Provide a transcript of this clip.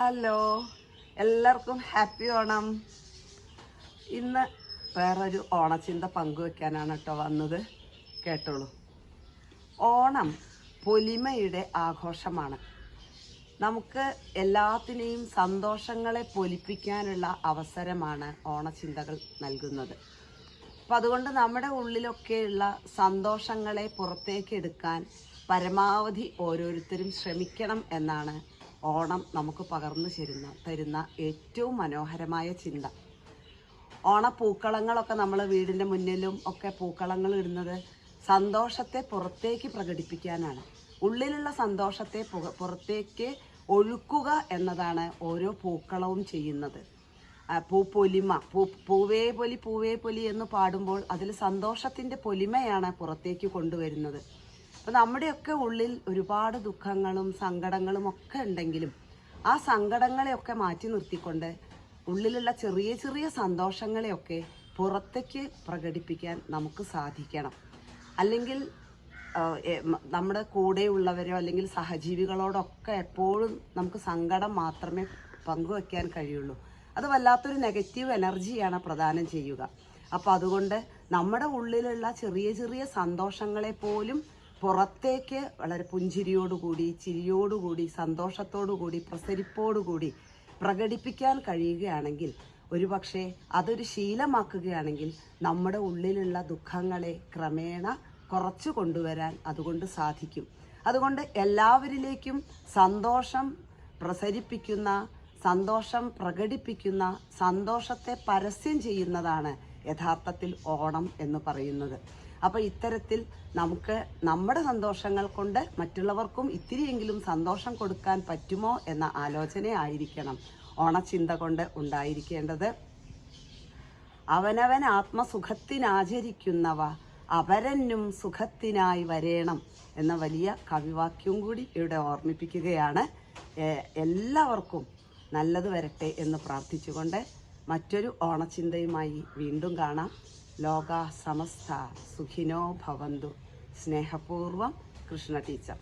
Hello. എല്ലാവർക്കും happy Onam. ഇന്ന് വേറൊരു ഓണച്ചിന്ത പങ്കുവെക്കാനാണ് കേട്ടോ വന്നത്. കേട്ടോളൂ. ഓണം പൊലിമയുടെ ആഘോഷമാണ്. നമുക്ക് എല്ലാത്തിനെയും സന്തോഷങ്ങളെ പൊലിപ്പിക്കാനുള്ള അവസരമാണ് ഓണച്ചിന്തകൾ നൽകുന്നത്. അപ്പം അതുകൊണ്ട് നമ്മുടെ ഉള്ളിലൊക്കെയുള്ള സന്തോഷങ്ങളെ പുറത്തേക്കെടുക്കാൻ പരമാവധി ഓരോരുത്തരും ശ്രമിക്കണം എന്നാണ് ഓണം നമുക്ക് പകർന്നു തരുന്ന തരുന്ന ഏറ്റവും മനോഹരമായ ചിന്ത. ഓണപ്പൂക്കളങ്ങളൊക്കെ നമ്മൾ വീടിന്റെ മുന്നിലും ഒക്കെ പൂക്കളങ്ങൾ ഇടുന്നത് സന്തോഷത്തെ പുറത്തേക്ക് പ്രകടിപ്പിക്കാനാണ്. ഉള്ളിലുള്ള സന്തോഷത്തെ പുറത്തേക്ക് ഒഴുക്കുക എന്നതാണ് ഓരോ പൂക്കളവും ചെയ്യുന്നത്. പൂപ്പൊലിമ പൂ പൂവേ പൊലി പൂവേ പൊലി എന്ന് പാടുമ്പോൾ അതിൽ സന്തോഷത്തിന്റെ പൊലിമയാണ് പുറത്തേക്ക് കൊണ്ടുവരുന്നത്. അപ്പം നമ്മുടെയൊക്കെ ഉള്ളിൽ ഒരുപാട് ദുഃഖങ്ങളും സങ്കടങ്ങളും ഒക്കെ ഉണ്ടെങ്കിലും ആ സങ്കടങ്ങളെയൊക്കെ മാറ്റി നിർത്തിക്കൊണ്ട് ഉള്ളിലുള്ള ചെറിയ ചെറിയ സന്തോഷങ്ങളെയൊക്കെ പുറത്തേക്ക് പ്രകടിപ്പിക്കാൻ നമുക്ക് സാധിക്കണം. അല്ലെങ്കിൽ നമ്മുടെ കൂടെയുള്ളവരോ അല്ലെങ്കിൽ സഹജീവികളോടൊക്കെ എപ്പോഴും നമുക്ക് സങ്കടം മാത്രമേ പങ്കുവെക്കാൻ കഴിയുള്ളൂ. അത് വല്ലാത്തൊരു നെഗറ്റീവ് എനർജിയാണ് പ്രദാനം ചെയ്യുക. അപ്പോൾ അതുകൊണ്ട് നമ്മുടെ ഉള്ളിലുള്ള ചെറിയ ചെറിയ സന്തോഷങ്ങളെ പോലും പുറത്തേക്ക് വളരെ പുഞ്ചിരിയോടുകൂടി ചിരിയോടുകൂടി സന്തോഷത്തോടുകൂടി പ്രസരിപ്പോടുകൂടി പ്രകടിപ്പിക്കാൻ കഴിയുകയാണെങ്കിൽ ഒരുപക്ഷെ അതൊരു ശീലമാക്കുകയാണെങ്കിൽ നമ്മുടെ ഉള്ളിലുള്ള ദുഃഖങ്ങളെ ക്രമേണ കുറച്ചു കൊണ്ടുവരാൻ അതുകൊണ്ട് സാധിക്കും. അതുകൊണ്ട് എല്ലാവരിലേക്കും സന്തോഷം പ്രസരിപ്പിക്കുന്ന സന്തോഷം പ്രകടിപ്പിക്കുന്ന സന്തോഷത്തെ പരസ്യം ചെയ്യുന്നതാണ് യഥാർത്ഥത്തിൽ ഓണം എന്ന് പറയുന്നത്. അപ്പോൾ ഇത്തരത്തിൽ നമുക്ക് നമ്മുടെ സന്തോഷങ്ങൾ കൊണ്ട് മറ്റുള്ളവർക്കും ഇത്തിരിയെങ്കിലും സന്തോഷം കൊടുക്കാൻ പറ്റുമോ എന്ന ആലോചനയായിരിക്കണം ഓണചിന്ത കൊണ്ട് ഉണ്ടായിരിക്കേണ്ടത്. അവനവൻ ആത്മസുഖത്തിനാചരിക്കുന്നവ അവരനും സുഖത്തിനായി വരേണം എന്ന വലിയ കവിവാക്യവും കൂടി ഇവിടെ ഓർമ്മിപ്പിക്കുകയാണ്. എല്ലാവർക്കും നല്ലത് വരട്ടെ എന്ന് പ്രാർത്ഥിച്ചുകൊണ്ട് മറ്റൊരു ഓണച്ചിന്തയുമായി വീണ്ടും കാണാം. ലോക സമസ്ത സുഖിനോ ഭവന്തു. സ്നേഹപൂർവം കൃഷ്ണ ടീച്ചർ.